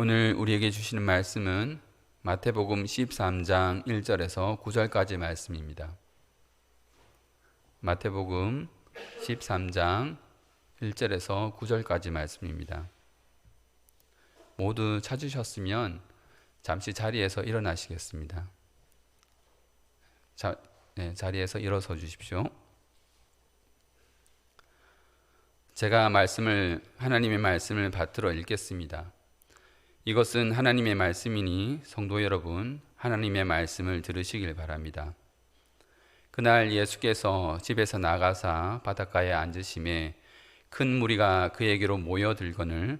오늘 우리에게 주시는 말씀은 마태복음 13장 1절에서 9절까지 말씀입니다. 마태복음 13장 1절에서 9절까지 말씀입니다. 모두 찾으셨으면 잠시 자리에서 일어나시겠습니다. 자, 네, 자리에서 일어서 주십시오. 제가 말씀을 하나님의 말씀을 받들어 읽겠습니다. 이것은 하나님의 말씀이니 성도 여러분 하나님의 말씀을 들으시길 바랍니다. 그날 예수께서 집에서 나가사 바닷가에 앉으심에 큰 무리가 그에게로 모여들거늘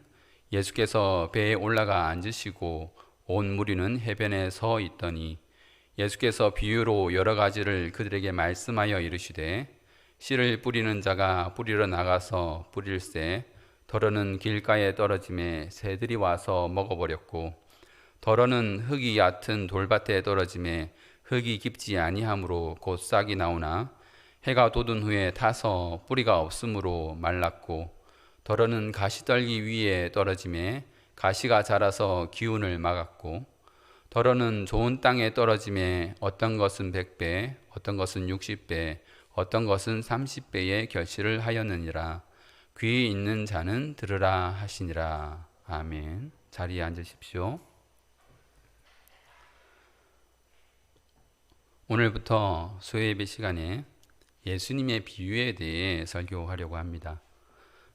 예수께서 배에 올라가 앉으시고 온 무리는 해변에 서 있더니 예수께서 비유로 여러 가지를 그들에게 말씀하여 이르시되 씨를 뿌리는 자가 뿌리러 나가서 뿌릴새 덜어는 길가에 떨어짐에 새들이 와서 먹어버렸고 덜어는 흙이 얕은 돌밭에 떨어짐에 흙이 깊지 아니하므로 곧 싹이 나오나 해가 돋은 후에 타서 뿌리가 없으므로 말랐고 덜어는 가시떨기 위에 떨어짐에 가시가 자라서 기운을 막았고 덜어는 좋은 땅에 떨어짐에 어떤 것은 백배 어떤 것은 육십 배 어떤 것은 삼십 배의 결실을 하였느니라 귀 있는 자는 들으라 하시니라. 아멘. 자리에 앉으십시오. 오늘부터 수요예배 시간에 예수님의 비유에 대해 설교하려고 합니다.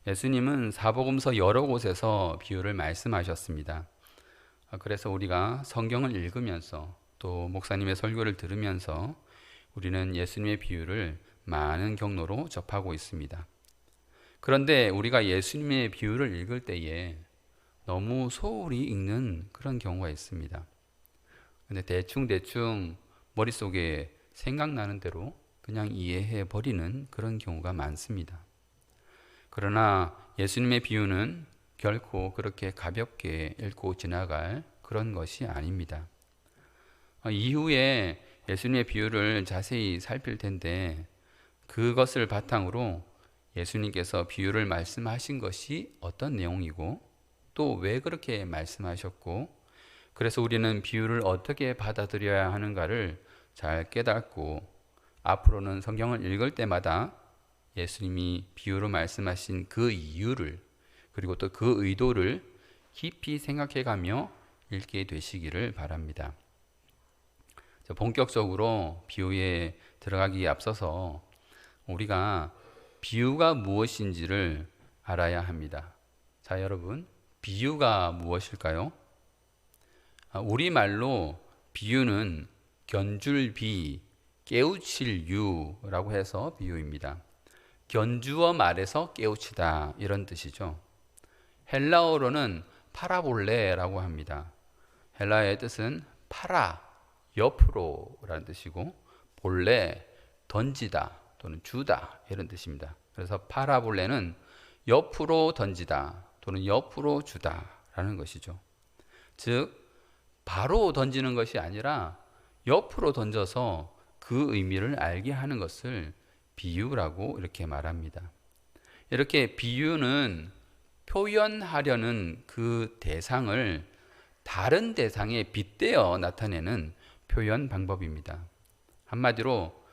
예수님은 사복음서 여러 곳에서 비유를 말씀하셨습니다. 그래서 우리가 성경을 읽으면서 또 목사님의 설교를 들으면서 우리는 예수님의 비유를 많은 경로로 접하고 있습니다. 그런데 우리가 예수님의 비유를 읽을 때에 너무 소홀히 읽는 그런 경우가 있습니다. 근데 대충대충 머릿속에 생각나는 대로 그냥 이해해 버리는 그런 경우가 많습니다. 그러나 예수님의 비유는 결코 그렇게 가볍게 읽고 지나갈 그런 것이 아닙니다. 어, 이후에 예수님의 비유를 자세히 살필 텐데 그것을 바탕으로 예수님께서 비유를 말씀하신 것이 어떤 내용이고 또 왜 그렇게 말씀하셨고 그래서 우리는 비유를 어떻게 받아들여야 하는가를 잘 깨닫고 앞으로는 성경을 읽을 때마다 예수님이 비유로 말씀하신 그 이유를 그리고 또 그 의도를 깊이 생각해 가며 읽게 되시기를 바랍니다. 본격적으로 비유에 들어가기에 앞서서 우리가 비유가 무엇인지를 알아야 합니다. 자, 여러분, 비유가 무엇일까요? 아, 우리말로 비유는 견줄비, 깨우칠 유라고 해서 비유입니다. 견주어 말에서 깨우치다 이런 뜻이죠. 헬라어로는 파라볼레라고 합니다. 헬라의 뜻은 파라, 옆으로라는 뜻이고 볼레, 던지다, 또는 주다 이런 뜻입니다. 그래서 파라볼레는 옆으로 던지다 또는 옆으로 주다라는 것이죠. 즉 바로 던지는 것이 아니라 옆으로 던져서 그 의미를 알게 하는 것을 비유라고 이렇게 말합니다. 이렇게 비유는 표현하려는 그 대상을 다른 대상에 빗대어 나타내는 표현 방법입니다. 한마디로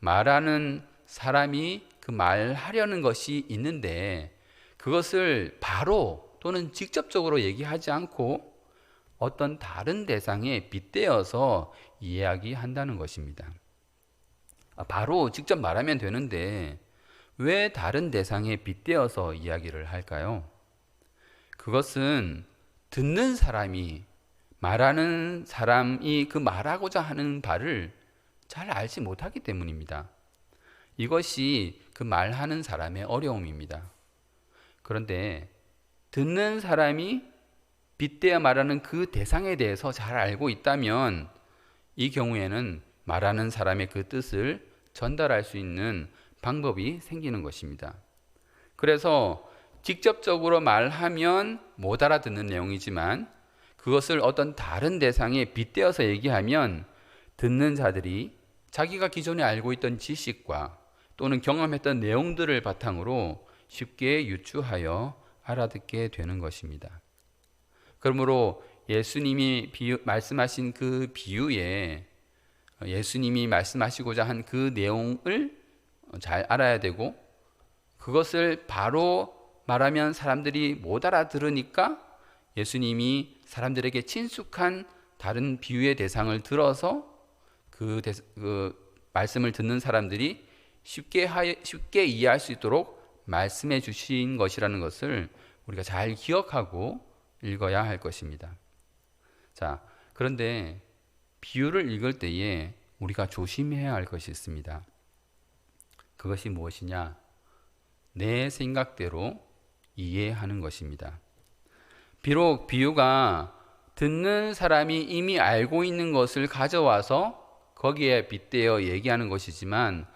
말하는 사람이 그 말하려는 것이 있는데 그것을 바로 또는 직접적으로 얘기하지 않고 어떤 다른 대상에 빗대어서 이야기한다는 것입니다. 아, 바로 직접 말하면 되는데 왜 다른 대상에 빗대어서 이야기를 할까요? 그것은 듣는 사람이 말하는 사람이 그 말하고자 하는 바를 잘 알지 못하기 때문입니다. 이것이 그 말하는 사람의 어려움입니다. 그런데 듣는 사람이 빗대어 말하는 그 대상에 대해서 잘 알고 있다면 이 경우에는 말하는 사람의 그 뜻을 전달할 수 있는 방법이 생기는 것입니다. 그래서 직접적으로 말하면 못 알아듣는 내용이지만 그것을 어떤 다른 대상에 빗대어서 얘기하면 듣는 자들이 자기가 기존에 알고 있던 지식과 또는 경험했던 내용들을 바탕으로 쉽게 유추하여 알아듣게 되는 것입니다. 그러므로 예수님이 비유, 말씀하신 그 비유에 예수님이 말씀하시고자 한 그 내용을 잘 알아야 되고 그것을 바로 말하면 사람들이 못 알아들으니까 예수님이 사람들에게 친숙한 다른 비유의 대상을 들어서 그, 대, 그 말씀을 듣는 사람들이 쉽게, 하, 쉽게 이해할 수 있도록 말씀해 주신 것이라는 것을 우리가 잘 기억하고 읽어야 할 것입니다. 자, 그런데 비유를 읽을 때에 우리가 조심해야 할 것이 있습니다. 그것이 무엇이냐? 내 생각대로 이해하는 것입니다. 비록 비유가 듣는 사람이 이미 알고 있는 것을 가져와서 거기에 빗대어 얘기하는 것이지만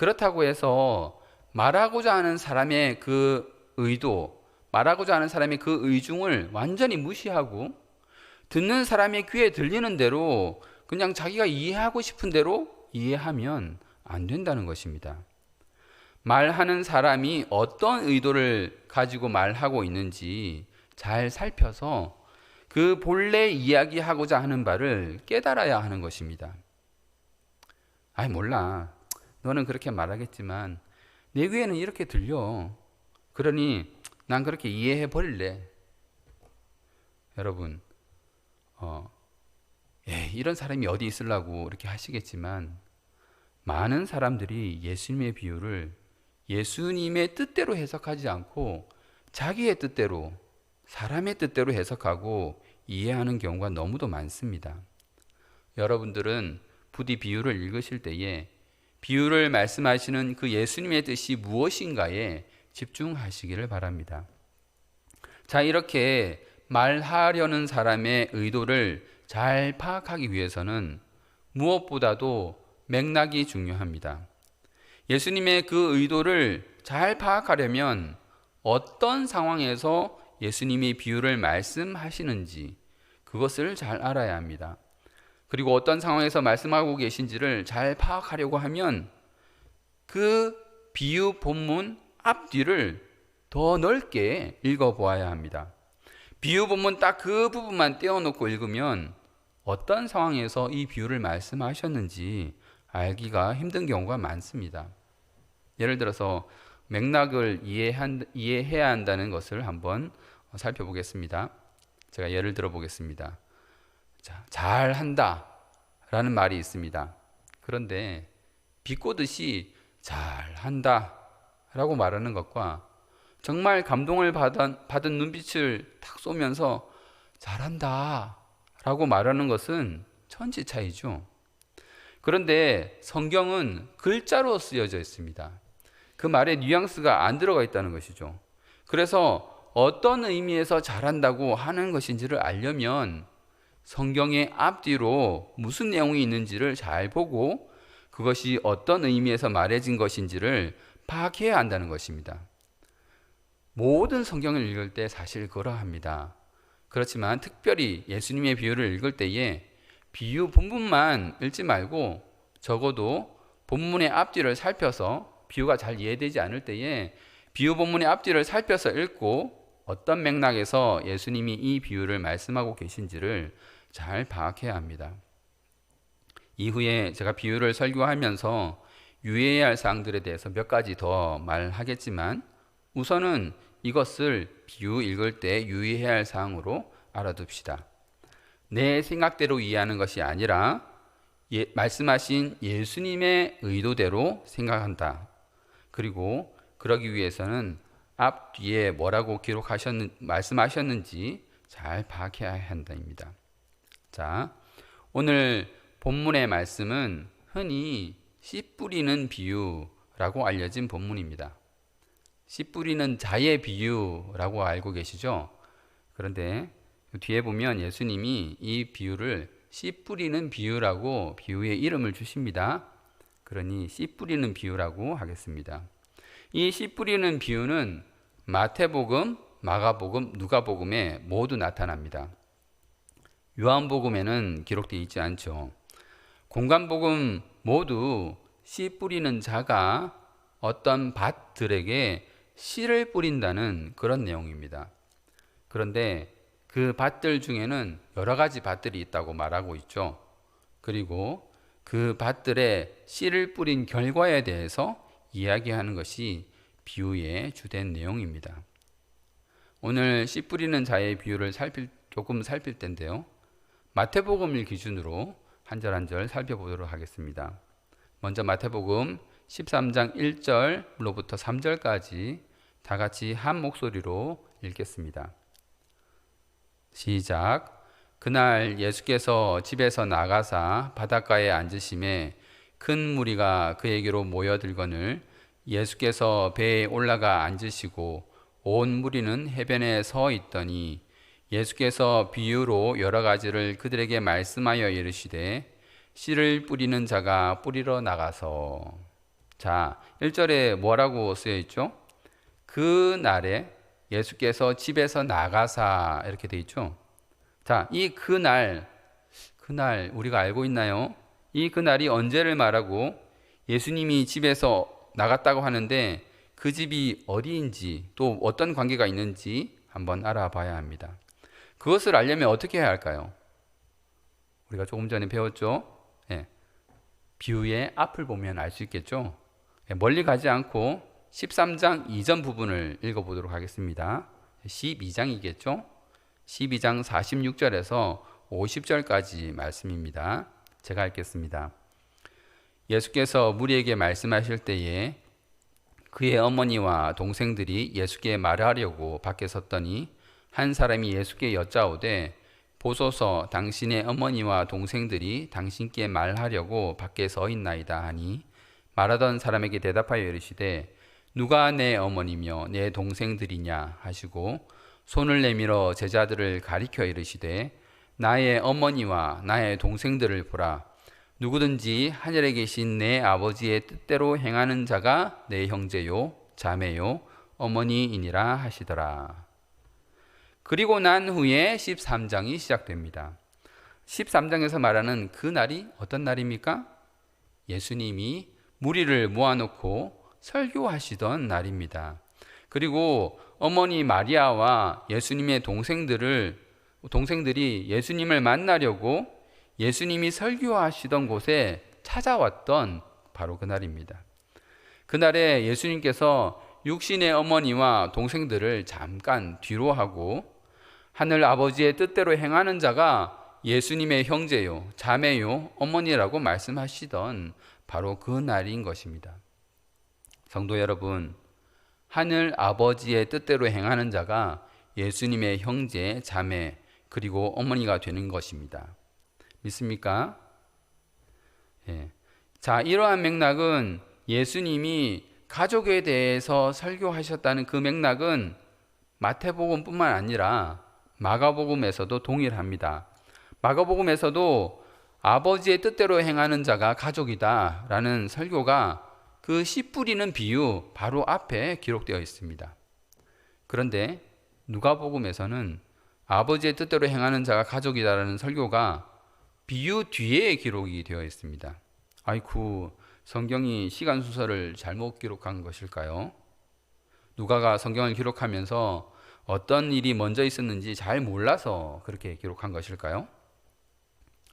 그렇다고 해서 말하고자 하는 사람의 그 의도, 말하고자 하는 사람의 그 의중을 완전히 무시하고 듣는 사람의 귀에 들리는 대로 그냥 자기가 이해하고 싶은 대로 이해하면 안 된다는 것입니다. 말하는 사람이 어떤 의도를 가지고 말하고 있는지 잘 살펴서 그 본래 이야기하고자 하는 바를 깨달아야 하는 것입니다. 아이, 몰라. 너는 그렇게 말하겠지만 내 귀에는 이렇게 들려. 그러니 난 그렇게 이해해 버릴래. 여러분, 어, 예, 이런 사람이 어디 있으려고 이렇게 하시겠지만 많은 사람들이 예수님의 비유를 예수님의 뜻대로 해석하지 않고 자기의 뜻대로 사람의 뜻대로 해석하고 이해하는 경우가 너무도 많습니다. 여러분들은 부디 비유를 읽으실 때에 비유를 말씀하시는 그 예수님의 뜻이 무엇인가에 집중하시기를 바랍니다. 자, 이렇게 말하려는 사람의 의도를 잘 파악하기 위해서는 무엇보다도 맥락이 중요합니다. 예수님의 그 의도를 잘 파악하려면 어떤 상황에서 예수님이 비유를 말씀하시는지 그것을 잘 알아야 합니다. 그리고 어떤 상황에서 말씀하고 계신지를 잘 파악하려고 하면 그 비유 본문 앞뒤를 더 넓게 읽어 보아야 합니다. 비유 본문 딱 그 부분만 떼어놓고 읽으면 어떤 상황에서 이 비유를 말씀하셨는지 알기가 힘든 경우가 많습니다. 예를 들어서 맥락을 이해한, 이해해야 한다는 것을 한번 살펴보겠습니다. 제가 예를 들어 보겠습니다. 자, 잘한다 라는 말이 있습니다. 그런데 비꼬듯이 잘한다 라고 말하는 것과 정말 감동을 받은, 받은 눈빛을 탁 쏘면서 잘한다 라고 말하는 것은 천지 차이죠. 그런데 성경은 글자로 쓰여져 있습니다. 그 말에 뉘앙스가 안 들어가 있다는 것이죠. 그래서 어떤 의미에서 잘한다고 하는 것인지를 알려면 성경의 앞뒤로 무슨 내용이 있는지를 잘 보고 그것이 어떤 의미에서 말해진 것인지를 파악해야 한다는 것입니다. 모든 성경을 읽을 때 사실 그러합니다. 그렇지만 특별히 예수님의 비유를 읽을 때에 비유 본문만 읽지 말고 적어도 본문의 앞뒤를 살펴서 비유가 잘 이해되지 않을 때에 비유 본문의 앞뒤를 살펴서 읽고 어떤 맥락에서 예수님이 이 비유를 말씀하고 계신지를 잘 파악해야 합니다. 이후에 제가 비유를 설교하면서 유의해야 할 사항들에 대해서 몇 가지 더 말하겠지만 우선은 이것을 비유 읽을 때 유의해야 할 사항으로 알아둡시다. 내 생각대로 이해하는 것이 아니라 예, 말씀하신 예수님의 의도대로 생각한다. 그리고 그러기 위해서는 앞 뒤에 뭐라고 기록하셨는 말씀하셨는지 잘 파악해야 한다입니다. 자, 오늘 본문의 말씀은 흔히 씨 뿌리는 비유라고 알려진 본문입니다. 씨 뿌리는 자의 비유라고 알고 계시죠? 그런데 뒤에 보면 예수님이 이 비유를 씨 뿌리는 비유라고 비유의 이름을 주십니다. 그러니 씨 뿌리는 비유라고 하겠습니다. 이 씨 뿌리는 비유는 마태복음, 마가복음, 누가복음에 모두 나타납니다. 요한복음에는 기록되어 있지 않죠. 공간복음 모두 씨 뿌리는 자가 어떤 밭들에게 씨를 뿌린다는 그런 내용입니다. 그런데 그 밭들 중에는 여러 가지 밭들이 있다고 말하고 있죠. 그리고 그 밭들에 씨를 뿌린 결과에 대해서 이야기하는 것이 비유의 주된 내용입니다. 오늘 씨 뿌리는 자의 비유를 살필, 조금 살필 텐데요. 마태복음을 기준으로 한 절 한 절 살펴보도록 하겠습니다. 먼저 마태복음 13장 1절로부터 3절까지 다 같이 한 목소리로 읽겠습니다. 시작. 그날 예수께서 집에서 나가사 바닷가에 앉으심에 큰 무리가 그에게로 모여들거늘 예수께서 배에 올라가 앉으시고 온 무리는 해변에 서 있더니 예수께서 비유로 여러 가지를 그들에게 말씀하여 이르시되 씨를 뿌리는 자가 뿌리러 나가서 자, 1절에 뭐라고 쓰여 있죠? 그 날에 예수께서 집에서 나가사 이렇게 돼 있죠. 자, 이 그날 그날 우리가 알고 있나요? 이 그날이 언제를 말하고 예수님이 집에서 나갔다고 하는데 그 집이 어디인지 또 어떤 관계가 있는지 한번 알아봐야 합니다. 그것을 알려면 어떻게 해야 할까요? 우리가 조금 전에 배웠죠? 예. 비유의 앞을 보면 알 수 있겠죠? 예, 멀리 가지 않고 13장 이전 부분을 읽어보도록 하겠습니다. 12장이겠죠? 12장 46절에서 50절까지 말씀입니다. 제가 읽겠습니다. 예수께서 무리에게 말씀하실 때에 그의 어머니와 동생들이 예수께 말하려고 밖에 섰더니 한 사람이 예수께 여짜오되 보소서 당신의 어머니와 동생들이 당신께 말하려고 밖에 서 있나이다 하니 말하던 사람에게 대답하여 이르시되 누가 내 어머니며 내 동생들이냐 하시고 손을 내밀어 제자들을 가리켜 이르시되 나의 어머니와 나의 동생들을 보라 누구든지 하늘에 계신 내 아버지의 뜻대로 행하는 자가 내 형제요 자매요 어머니이니라 하시더라. 그리고 난 후에 13장이 시작됩니다. 13장에서 말하는 그 날이 어떤 날입니까? 예수님이 무리를 모아놓고 설교하시던 날입니다. 그리고 어머니 마리아와 예수님의 동생들을 동생들이 예수님을 만나려고 예수님이 설교하시던 곳에 찾아왔던 바로 그날입니다. 그날에 예수님께서 육신의 어머니와 동생들을 잠깐 뒤로 하고 하늘 아버지의 뜻대로 행하는 자가 예수님의 형제요, 자매요, 어머니라고 말씀하시던 바로 그 날인 것입니다. 성도 여러분, 하늘 아버지의 뜻대로 행하는 자가 예수님의 형제, 자매, 그리고 어머니가 되는 것입니다. 믿습니까? 예. 자, 이러한 맥락은 예수님이 가족에 대해서 설교하셨다는 그 맥락은 마태복음뿐만 아니라 마가복음에서도 동일합니다. 마가복음에서도 아버지의 뜻대로 행하는 자가 가족이다 라는 설교가 그 씨 뿌리는 비유 바로 앞에 기록되어 있습니다. 그런데 누가복음에서는 아버지의 뜻대로 행하는 자가 가족이다라는 설교가 비유 뒤에 기록이 되어 있습니다. 아이쿠, 성경이 시간 순서를 잘못 기록한 것일까요? 누가가 성경을 기록하면서 어떤 일이 먼저 있었는지 잘 몰라서 그렇게 기록한 것일까요?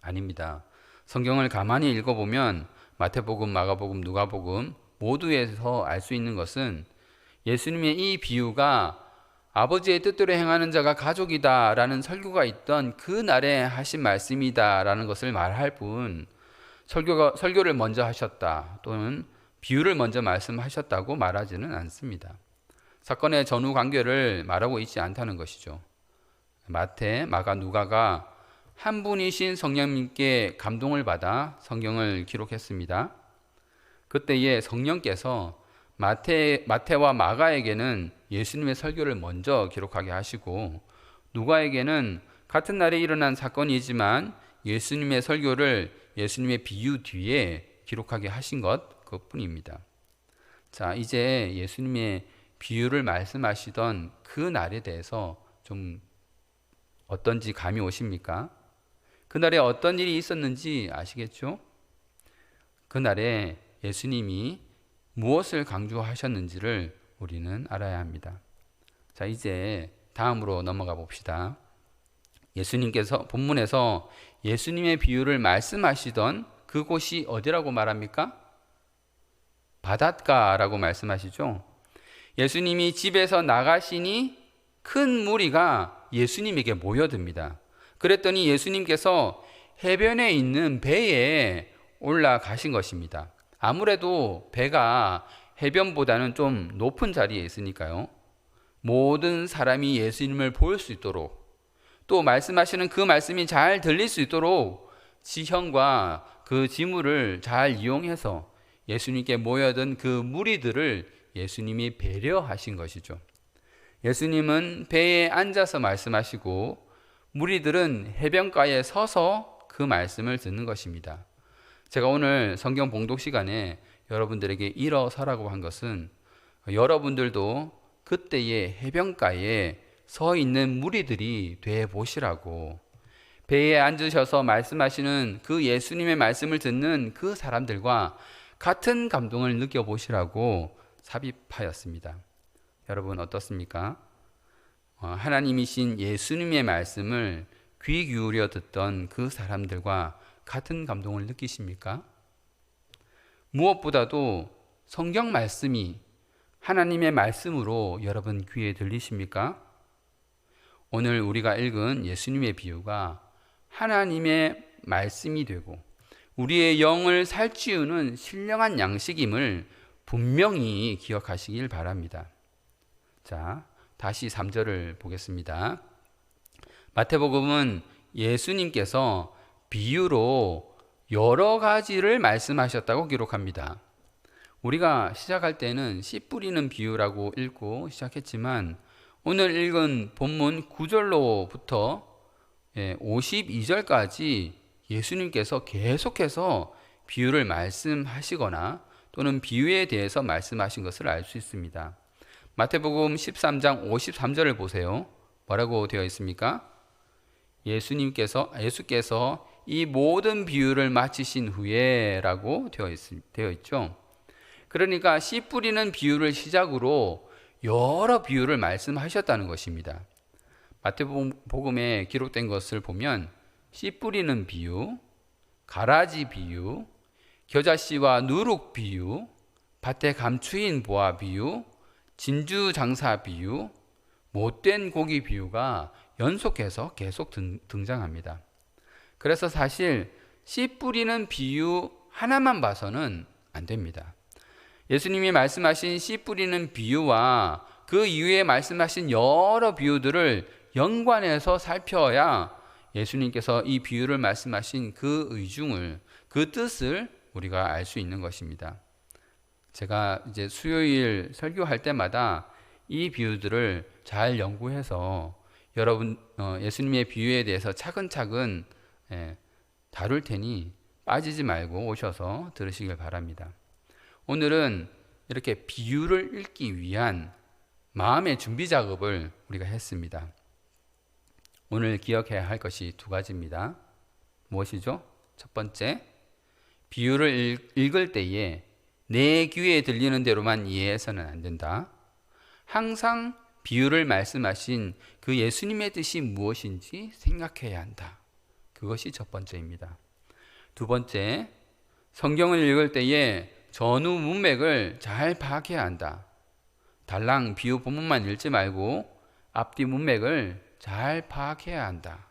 아닙니다. 성경을 가만히 읽어보면 마태복음, 마가복음, 누가복음 모두에서 알 수 있는 것은 예수님의 이 비유가 아버지의 뜻대로 행하는 자가 가족이다라는 설교가 있던 그 날에 하신 말씀이다라는 것을 말할 뿐 설교가 설교를 먼저 하셨다 또는 비유를 먼저 말씀하셨다고 말하지는 않습니다. 사건의 전후 관계를 말하고 있지 않다는 것이죠. 마태, 마가, 누가가 한 분이신 성령님께 감동을 받아 성경을 기록했습니다. 그때에 성령께서 마태, 마태와 마가에게는 예수님의 설교를 먼저 기록하게 하시고 누가에게는 같은 날에 일어난 사건이지만 예수님의 설교를 예수님의 비유 뒤에 기록하게 하신 것 그뿐입니다. 자, 이제 예수님의 비유를 말씀하시던 그 날에 대해서 좀 어떤지 감이 오십니까? 그날에 어떤 일이 있었는지 아시겠죠? 그날에 예수님이 무엇을 강조하셨는지를 우리는 알아야 합니다. 자, 이제 다음으로 넘어가 봅시다. 예수님께서 본문에서 예수님의 비유를 말씀하시던 그곳이 어디라고 말합니까? 바닷가라고 말씀하시죠. 예수님이 집에서 나가시니 큰 무리가 예수님에게 모여듭니다. 그랬더니 예수님께서 해변에 있는 배에 올라가신 것입니다. 아무래도 배가 해변보다는 좀 높은 자리에 있으니까요. 모든 사람이 예수님을 볼 수 있도록 또 말씀하시는 그 말씀이 잘 들릴 수 있도록 지형과 그 지물을 잘 이용해서 예수님께 모여든 그 무리들을 예수님이 배려하신 것이죠. 예수님은 배에 앉아서 말씀하시고 무리들은 해변가에 서서 그 말씀을 듣는 것입니다. 제가 오늘 성경 봉독 시간에 여러분들에게 일어서라고 한 것은 여러분들도 그때의 해변가에 서 있는 무리들이 돼 보시라고 배에 앉으셔서 말씀하시는 그 예수님의 말씀을 듣는 그 사람들과 같은 감동을 느껴 보시라고 삽입하였습니다. 여러분 어떻습니까? 어, 하나님이신 예수님의 말씀을 귀 기울여 듣던 그 사람들과 같은 감동을 느끼십니까? 무엇보다도 성경 말씀이 하나님의 말씀으로 여러분 귀에 들리십니까? 오늘 우리가 읽은 예수님의 비유가 하나님의 말씀이 되고 우리의 영을 살찌우는 신령한 양식임을 분명히 기억하시길 바랍니다. 자, 다시 3절을 보겠습니다. 마태복음은 예수님께서 비유로 여러 가지를 말씀하셨다고 기록합니다. 우리가 시작할 때는 씨 뿌리는 비유라고 읽고 시작했지만 오늘 읽은 본문 9절로부터 52절까지 예수님께서 계속해서 비유를 말씀하시거나 또는 비유에 대해서 말씀하신 것을 알 수 있습니다. 마태복음 13장 53절을 보세요. 뭐라고 되어 있습니까? 예수님께서 예수께서 이 모든 비유를 마치신 후에라고 되어, 있, 되어 있죠. 그러니까 씨 뿌리는 비유를 시작으로 여러 비유를 말씀하셨다는 것입니다. 마태복음에 기록된 것을 보면 씨 뿌리는 비유, 가라지 비유, 겨자씨와 누룩 비유, 밭에 감추인 보아 비유, 진주 장사 비유, 못된 고기 비유가 연속해서 계속 등, 등장합니다. 그래서 사실 씨 뿌리는 비유 하나만 봐서는 안 됩니다. 예수님이 말씀하신 씨 뿌리는 비유와 그 이후에 말씀하신 여러 비유들을 연관해서 살펴야 예수님께서 이 비유를 말씀하신 그 의중을 그 뜻을 우리가 알 수 있는 것입니다. 제가 이제 수요일 설교할 때마다 이 비유들을 잘 연구해서 여러분 어, 예수님의 비유에 대해서 차근차근 예, 다룰 테니 빠지지 말고 오셔서 들으시길 바랍니다. 오늘은 이렇게 비유를 읽기 위한 마음의 준비 작업을 우리가 했습니다. 오늘 기억해야 할 것이 두 가지입니다. 무엇이죠? 첫 번째, 비유를 읽을 때에 내 귀에 들리는 대로만 이해해서는 안 된다. 항상 비유를 말씀하신 그 예수님의 뜻이 무엇인지 생각해야 한다. 그것이 첫 번째입니다. 두 번째, 성경을 읽을 때에 전후 문맥을 잘 파악해야 한다. 달랑 비유 본문만 읽지 말고 앞뒤 문맥을 잘 파악해야 한다.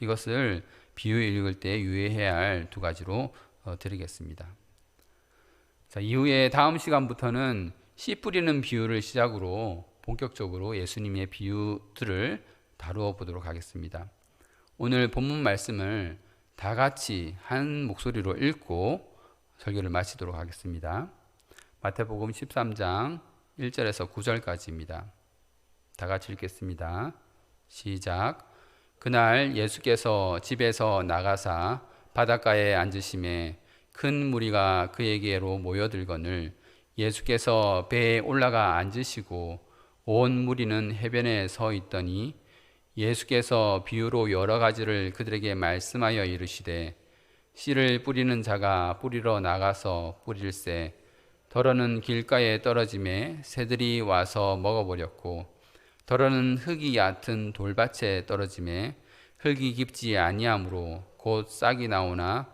이것을 비유 읽을 때 유의해야 할 두 가지로 어, 드리겠습니다. 자, 이후에 다음 시간부터는 씨 뿌리는 비유를 시작으로 본격적으로 예수님의 비유들을 다루어 보도록 하겠습니다. 오늘 본문 말씀을 다 같이 한 목소리로 읽고 설교를 마치도록 하겠습니다. 마태복음 13장 1절에서 9절까지입니다. 다 같이 읽겠습니다. 시작. 그날 예수께서 집에서 나가사 바닷가에 앉으심에 큰 무리가 그에게로 모여들거늘 예수께서 배에 올라가 앉으시고 온 무리는 해변에 서 있더니 예수께서 비유로 여러 가지를 그들에게 말씀하여 이르시되 씨를 뿌리는 자가 뿌리러 나가서 뿌릴새 더러는 길가에 떨어짐에 새들이 와서 먹어버렸고 더러는 흙이 얕은 돌밭에 떨어짐에 흙이 깊지 아니하므로 곧 싹이 나오나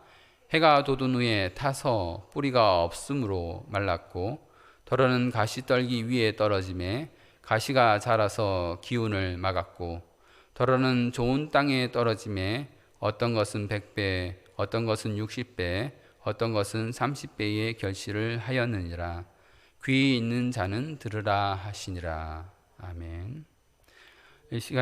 해가 돋은 후에 타서 뿌리가 없으므로 말랐고 더러는 가시 떨기 위에 떨어짐에 가시가 자라서 기운을 막았고 더러는 좋은 땅에 떨어짐에 어떤 것은 백배 어떤 것은 육십 배 어떤 것은 삼십 배의 결실을 하였느니라. 귀 있는 자는 들으라 하시니라. 아멘. 이 시간